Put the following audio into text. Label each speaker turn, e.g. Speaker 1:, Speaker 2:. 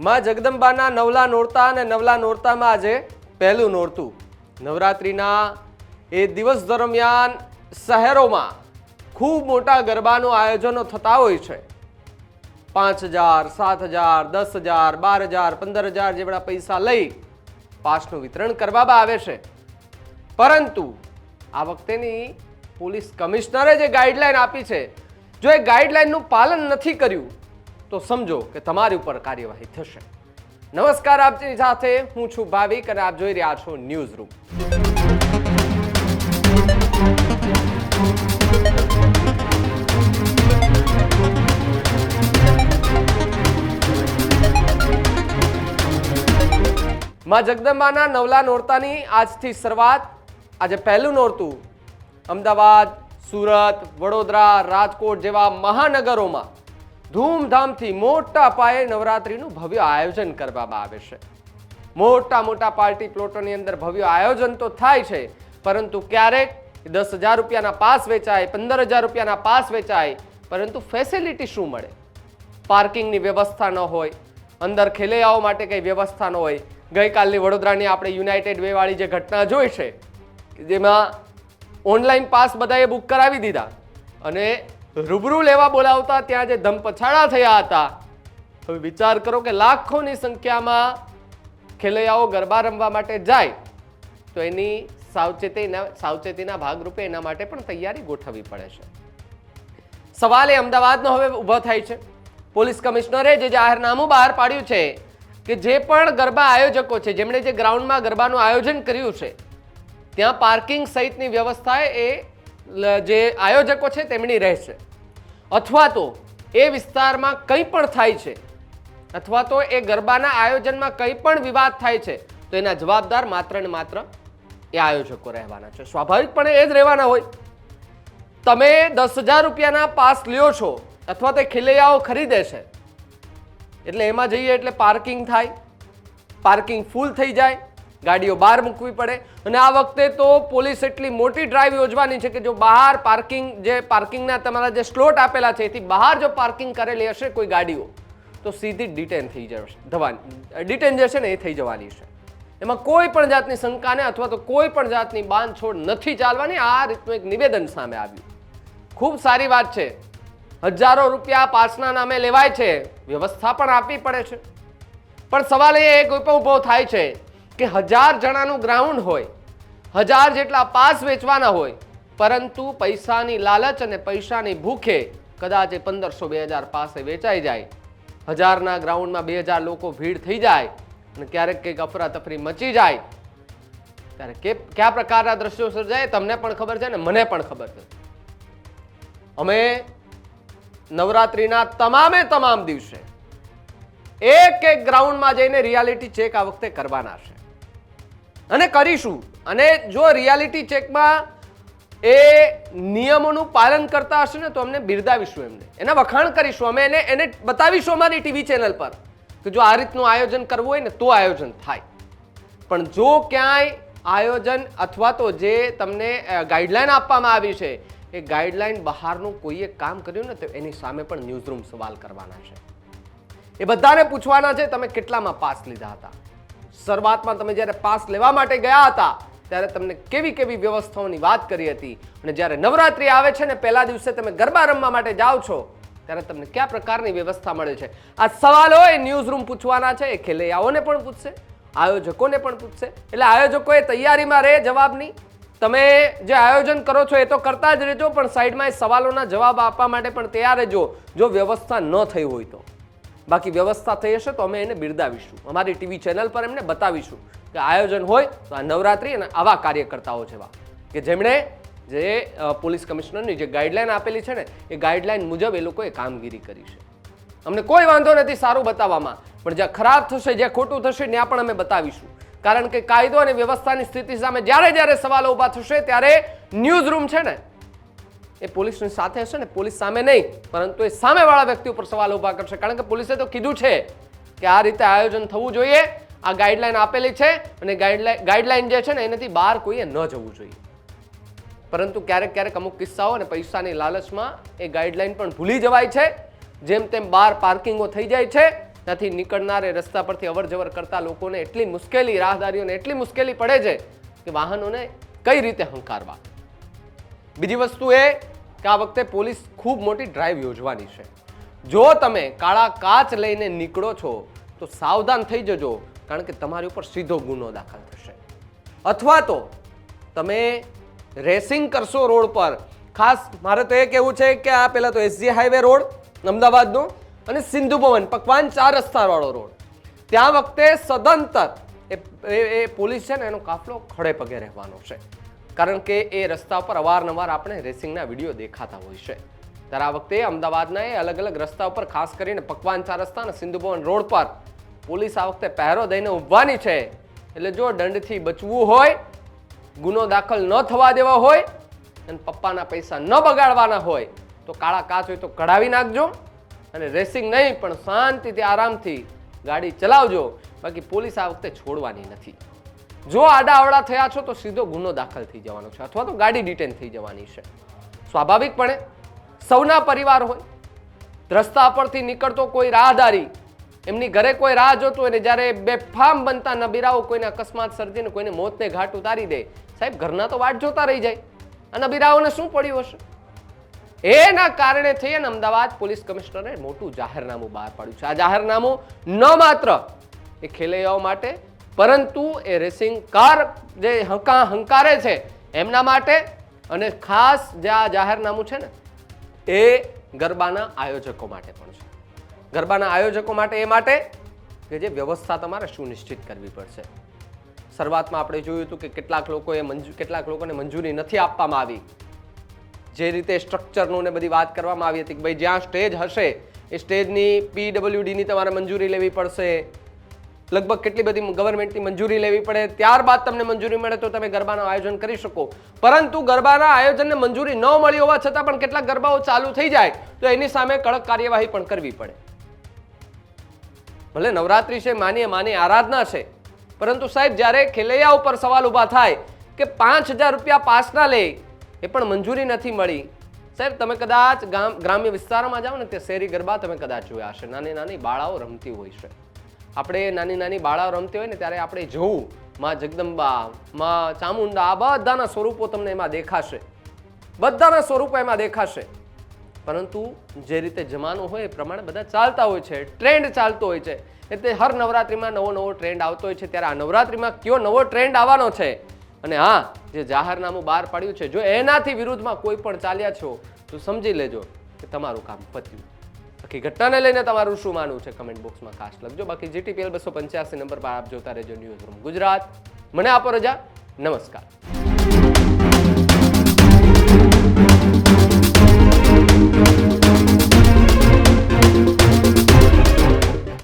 Speaker 1: માં જગદંબાના નવલા નોરતા અને નવલા નોરતામાં આજે પહેલું નોરતું. નવરાત્રિના એ દિવસ દરમિયાન શહેરોમાં ખૂબ મોટા ગરબાનું આયોજનો થતા હોય છે. પાંચ હજાર, સાત હજાર, દસ હજાર, બાર હજાર, પંદર હજાર જેવડા પૈસા લઈ પાસનું વિતરણ કરવામાં આવે છે. પરંતુ આ વખતેની પોલીસ કમિશનરે જે ગાઈડલાઈન આપી છે, જો એ ગાઈડલાઈનનું પાલન નથી કર્યું તો સમજો કે તમારી ઉપર કાર્યવાહી થશે. નમસ્કાર આપની સાથે હું છું ભાવિક અને આપ જોઈ રહ્યા છો ન્યૂઝ રૂમમાં જગદંબાના નવલા નોરતાની આજથી શરૂઆત. આજે પહેલું નોરતું. અમદાવાદ, સુરત, વડોદરા, રાજકોટ જેવા મહાનગરોમાં ધૂમધામથી મોટા પાયે નવરાત્રિનું ભવ્ય આયોજન કરવામાં આવે છે. મોટા મોટા પાર્ટી પ્લોટોની અંદર ભવ્ય આયોજન તો થાય છે, પરંતુ ક્યારેક દસ હજાર રૂપિયાના પાસ વેચાય, પંદર હજાર રૂપિયાના પાસ વેચાય, પરંતુ ફેસિલિટી શું મળે? પાર્કિંગની વ્યવસ્થા ન હોય, અંદર ખેલૈયાઓ માટે કંઈ વ્યવસ્થા ન હોય. ગઈકાલની વડોદરાની આપણે યુનાઇટેડ વેવાળી જે ઘટના જોઈ છે જેમાં ઓનલાઈન પાસ બધાએ બુક કરાવી દીધા. અને રૂબરૂ લેવા બોલાવતા ત્યાં જે ધમપછાડા થયા હતા, હવે વિચાર કરો કે લાખોની સંખ્યામાં ખેલૈયાઓ ગરબા રમવા માટે જાય, તો એની સાવચેતીના સાવચેતીના ભાગરૂપે એના માટે પણ તૈયારી ગોઠવવી પડે છે. સવાલ એ અમદાવાદનો હવે ઊભો થાય છે. પોલીસ કમિશનરે જે જાહેરનામું બહાર પાડ્યું છે કે જે પણ ગરબા આયોજકો છે, જેમણે જે ગ્રાઉન્ડમાં ગરબાનું આયોજન કર્યું છે, ત્યાં પાર્કિંગ સહિતની વ્યવસ્થા એ જે આયોજકો છે તેમની રહેશે. અથવા તો એ વિસ્તારમાં કંઈ પણ થાય છે, અથવા તો એ ગરબાના આયોજનમાં કંઈ પણ વિવાદ થાય છે, તો એના જવાબદાર માત્ર ને માત્ર એ આયોજકો રહેવાના છે. સ્વાભાવિકપણે એ જ રહેવાના હોય. તમે દસ હજાર રૂપિયાના પાસ લ્યો છો, અથવા તે ખેલૈયાઓ ખરીદે છે, એટલે એમાં જઈએ એટલે પાર્કિંગ થાય. પાર્કિંગ ફૂલ થઈ જાય. ગાડીઓ બહાર મૂકવી પડે. અને આ વખતે તો પોલીસ એટલી મોટી ડ્રાઈવ યોજવાની છે કે જો બહાર પાર્કિંગ જે પાર્કિંગના તમારા જે સ્લોટ આપેલા છે, એથી બહાર જો પાર્કિંગ કરેલી હશે કોઈ ગાડીઓ, તો સીધી ડિટેન થઈ જશે થવાની ડિટેન જે છે ને એ થઈ જવાની છે. એમાં કોઈ પણ જાતની શંકાને અથવા તો કોઈ પણ જાતની બાંધછોડ નથી ચાલવાની. આ રીતનું એક નિવેદન સામે આવ્યું. ખૂબ સારી વાત છે. હજારો રૂપિયા પાસના નામે લેવાય છે. વ્યવસ્થા પણ આપવી પડે છે. પણ સવાલ એ એક ઊભો થાય છે કે હજાર જણાનું ગ્રાઉન્ડ હોય, હજાર જેટલા પાસ વેચવાના હોય, પરંતુ પૈસાની લાલચ અને પૈસાની ભૂખે કદાચ એ પંદરસો બે હજાર પાસે વેચાઈ જાય. હજારના ગ્રાઉન્ડમાં બે હજાર લોકો ભીડ થઈ જાય અને ક્યારેક કંઈક અફરાતફરી મચી જાય. ત્યારે કે, કયા પ્રકારના દ્રશ્યો સર્જાય તમને પણ ખબર છે ને મને પણ ખબર છે. અમે નવરાત્રિના તમામે તમામ દિવસે એક એક ગ્રાઉન્ડમાં જઈને રિયાલિટી ચેક આ વખતે કરવાના છે. અને કરીશું. અને જો રિયાલિટી ચેકમાં એ નિયમોનું પાલન કરતા હશે ને, તો અમને બિરદાવીશું એમને. એના વખાણ કરીશું. અમે એને એને બતાવીશું અમારી ટીવી ચેનલ પર કે જો આ રીતનું આયોજન કરવું હોય ને, તો આયોજન થાય. પણ જો ક્યાંય આયોજન અથવા તો જે તમને ગાઈડલાઈન આપવામાં આવી છે, એ ગાઈડલાઈન બહારનું કોઈએ કામ કર્યું ને, તો એની સામે પણ ન્યૂઝરૂમ સવાલ કરવાના છે. એ બધાને પૂછવાના છે, તમે કેટલામાં પાસ લીધા હતા? શરૂઆતમાં તમે જ્યારે પાસ લેવા માટે ગયા હતા, ત્યારે તમને કેવી કેવી વ્યવસ્થાઓની વાત કરી હતી? અને જ્યારે નવરાત્રિ આવે છે ને પહેલા દિવસે તમે ગરબા રમવા માટે જાઓ છો, ત્યારે તમને કયા પ્રકારની વ્યવસ્થા મળે છે? આ સવાલો એ ન્યૂઝ રૂમ પૂછવાના છે, એ ખેલૈયાઓને પણ પૂછશે, આયોજકોને પણ પૂછશે. એટલે આયોજકોએ તૈયારીમાં રહે જવાબની. તમે જે આયોજન કરો છો એ તો કરતા જ રહેજો, પણ સાઈડમાં એ સવાલોના જવાબ આપવા માટે પણ તૈયાર રહેજો, જો વ્યવસ્થા ન થઈ હોય તો. બાકી વ્યવસ્થા થઈ હશે તો અમે એને બિરદાવીશું. અમારી ટીવી ચેનલ પર એમને બતાવીશું કે આયોજન હોય તો આ નવરાત્રિ અને આવા કાર્યકર્તાઓ જેવા. કે જેમણે જે પોલીસ કમિશનરની જે ગાઈડલાઈન આપેલી છે ને, એ ગાઈડલાઈન મુજબ એ લોકોએ કામગીરી કરી છે. અમને કોઈ વાંધો નથી સારું બતાવવામાં, પણ જ્યાં ખરાબ થશે, જ્યાં ખોટું થશે, ત્યાં પણ અમે બતાવીશું. કારણ કે કાયદો અને વ્યવસ્થાની સ્થિતિ સામે જ્યારે જ્યારે સવાલો ઊભા થશે ત્યારે ન્યૂઝ રૂમ છે ને એ પોલીસની સાથે હશે ને પોલીસ સામે નહીં, પરંતુ એ સામેવાળા વ્યક્તિ ઉપર સવાલ ઊભા કરશે. કારણ કે પોલીસે તો કીધું છે કે આ રીતે આયોજન થવું જોઈએ, આ ગાઈડલાઈન આપેલી છે અને ગાઈડલાઈન ગાઈડલાઈન જે છે ને એનાથી બહાર કોઈએ ન જવું જોઈએ. પરંતુ ક્યારેક ક્યારેક અમુક કિસ્સાઓ અને પૈસાની લાલચમાં એ ગાઈડલાઈન પણ ભૂલી જવાય છે. જેમ તેમ બહાર પાર્કિંગો થઈ જાય છે, ત્યાંથી નીકળનાર એ રસ્તા પરથી અવર જવર કરતા લોકોને એટલી મુશ્કેલી, રાહદારીઓને એટલી મુશ્કેલી પડે છે કે વાહનોને કઈ રીતે હંકારવા? બીજી વસ્તુ એ કે આ વખતે પોલીસ ખૂબ મોટી ડ્રાઈવ યોજવાની છે. જો તમે કાળા કાચ લઈને નીકળો છો, તો સાવધાન થઈ જજો, કારણ કે તમારી ઉપર સીધો ગુનો દાખલ થશે. અથવા તો તમે રેસિંગ કરશો રોડ પર. ખાસ મારે તો એ કહેવું છે કે આ પહેલાં તો એસજી હાઈવે રોડ, અમદાવાદનો, અને સિંધુ ભવન, પકવાન ચાર રસ્તાવાળો રોડ. ત્યાં વખતે સદંતર એ પોલીસ છે ને એનો કાફલો ખડે પગે રહેવાનો છે. કારણ કે એ રસ્તા પર અવારનવાર આપણે રેસિંગના વીડિયો દેખાતા હોય છે. ત્યારે આ વખતે અમદાવાદના એ અલગ અલગ રસ્તા ઉપર ખાસ કરીને પકવાન ચાર રસ્તા અને સિંધુ ભવન રોડ પર પોલીસ આ વખતે પહેરો દઈને ઊભવાની છે. એટલે જો દંડથી બચવું હોય, ગુનો દાખલ ન થવા દેવા હોય અને પપ્પાના પૈસા ન બગાડવાના હોય, તો કાળા કાચ હોય તો કઢાવી નાખજો અને રેસિંગ નહીં પણ શાંતિથી આરામથી ગાડી ચલાવજો. બાકી પોલીસ આ વખતે છોડવાની નથી. જો આડાઅવડા થયા છો તો સીધો ગુનો દાખલ થઈ જવાનો છે અથવા તો ગાડી ડિટેન થઈ જવાની છે. સ્વાભાવિકપણે સૌના પરિવાર હોય રસ્તા પરથી નીકળતો કોઈ રાહદારી, એમની ઘરે કોઈ રાહ જોતું હોય ને જ્યારે બેફામ બનતા નબીરાઓ કોઈને અકસ્માત સર્જીને કોઈને મોતને ઘાટ ઉતારી દે, સાહેબ ઘરના તો વાટ જોતા રહી જાય. આ નબીરાઓને શું પડ્યું હશે? એના કારણે થઈ અને અમદાવાદ પોલીસ કમિશનરે મોટું જાહેરનામું બહાર પાડ્યું છે. આ જાહેરનામું ન માત્ર એ ખેલૈયાઓ માટે પરંતુ એ રેસિંગ કાર જે હંકા હંકારે છે, એમના માટે અને ખાસ જે આ જાહેરનામું છે ને, એ ગરબાના આયોજકો માટે પણ છે. ગરબાના આયોજકો માટે એ માટે કે જે વ્યવસ્થા તમારે સુનિશ્ચિત કરવી પડશે. શરૂઆતમાં આપણે જોયું હતું કે કેટલાક લોકોએ મંજૂ, કેટલાક લોકોને મંજૂરી નથી આપવામાં આવી. જે રીતે સ્ટ્રક્ચરનું ને બધી વાત કરવામાં આવી હતી કે ભાઈ જ્યાં સ્ટેજ હશે, એ સ્ટેજની પીડબ્લ્યુડીની તમારે મંજૂરી લેવી પડશે. લગભગ કેટલી બધી ગવર્મેન્ટની મંજૂરી લેવી પડે, ત્યારબાદ તમને મંજૂરી મળે તો તમે ગરબાનું આયોજન કરી શકો. પરંતુ ગરબાના આયોજનને મંજૂરી ન મળી હોવા છતાં પણ કેટલાક ગરબાઓ ચાલુ થઈ જાય, તો એની સામે કડક કાર્યવાહી પણ કરવી પડે. ભલે નવરાત્રી છે માની માની આરાધના છે, પરંતુ સાહેબ જ્યારે ખેલૈયા ઉપર સવાલ ઊભા થાય કે પાંચ હજાર રૂપિયા પાસના લે, એ પણ મંજૂરી નથી મળી. સાહેબ, તમે કદાચ ગામ, ગ્રામ્ય વિસ્તારોમાં જાઓ ને તે શેરી ગરબા તમે કદાચ જોયા હશે. નાની નાની બાળાઓ રમતી હોય છે. આપણે નાની નાની બાળાઓ રમતી હોય ને ત્યારે આપણે જોવું. માં જગદંબા, માં ચામુંડા, આ બધાના સ્વરૂપો તમને એમાં દેખાશે. બધાના સ્વરૂપો એમાં દેખાશે. પરંતુ જે રીતે જમાનો હોય એ પ્રમાણે બધા ચાલતા હોય છે ટ્રેન્ડ ચાલતો હોય છે. એટલે હર નવરાત્રિમાં નવો નવો ટ્રેન્ડ આવતો હોય છે, ત્યારે આ નવરાત્રિમાં કયો નવો ટ્રેન્ડ આવવાનો છે? અને હા, જે જાહેરનામું બહાર પાડ્યું છે, જો એનાથી વિરુદ્ધમાં કોઈ પણ ચાલ્યા છો, તો સમજી લેજો કે તમારું કામ પત્યું. બાકી ઘટનાને લઈને તમારું શું માનવું છે કમેન્ટ બોક્સમાં ખાસ લખજો. બાકી જીટીપીએલ બસો પંચ્યાસી નંબર પર આપ જોતા રહેજો ન્યૂઝ રૂમ ગુજરાત. મને આપો રજા. નમસ્કાર.